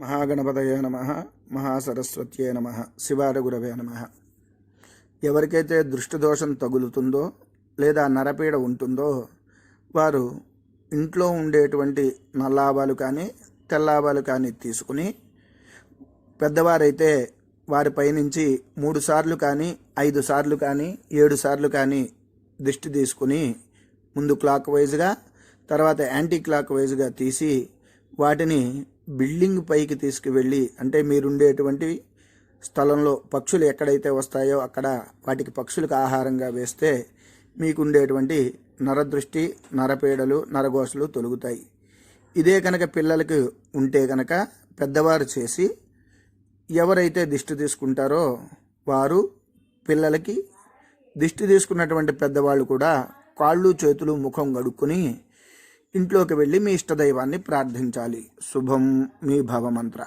మహాగణపతయ నమ మహాసరస్వత్యే నమ శివారగురవే నమ. ఎవరికైతే దృష్టి దోషం తగులుతుందో లేదా నరపీడ ఉంటుందో వారు ఇంట్లో ఉండేటువంటి నల్లాభాలు కానీ తెల్లాభాలు కానీ తీసుకుని పెద్దవారైతే వారిపై నుంచి మూడు సార్లు కానీ ఐదు సార్లు కానీ ఏడు సార్లు కానీ దిష్టి తీసుకుని ముందు క్లాక్ వైజ్గా తర్వాత యాంటీ క్లాక్ వైజ్గా తీసి వాటిని బిల్డింగ్ పైకి తీసుకువెళ్ళి అంటే మీరుండేటువంటి స్థలంలో పక్షులు ఎక్కడైతే వస్తాయో అక్కడ వాటికి పక్షులకు ఆహారంగా వేస్తే మీకుండేటువంటి నరదృష్టి నరపీడలు నరగోసలు తొలుగుతాయి. ఇదే కనుక పిల్లలకు ఉంటే కనుక పెద్దవారు చేసి ఎవరైతే దిష్టి తీసుకుంటారో వారు పిల్లలకి దిష్టి తీసుకున్నటువంటి పెద్దవాళ్ళు కూడా కాళ్ళు చేతులు ముఖం గడుక్కుని ఇంట్లోకి వెళ్ళి మీ ఇష్టదైవాన్ని ప్రార్థించాలి. శుభం మీ భవమంత్ర.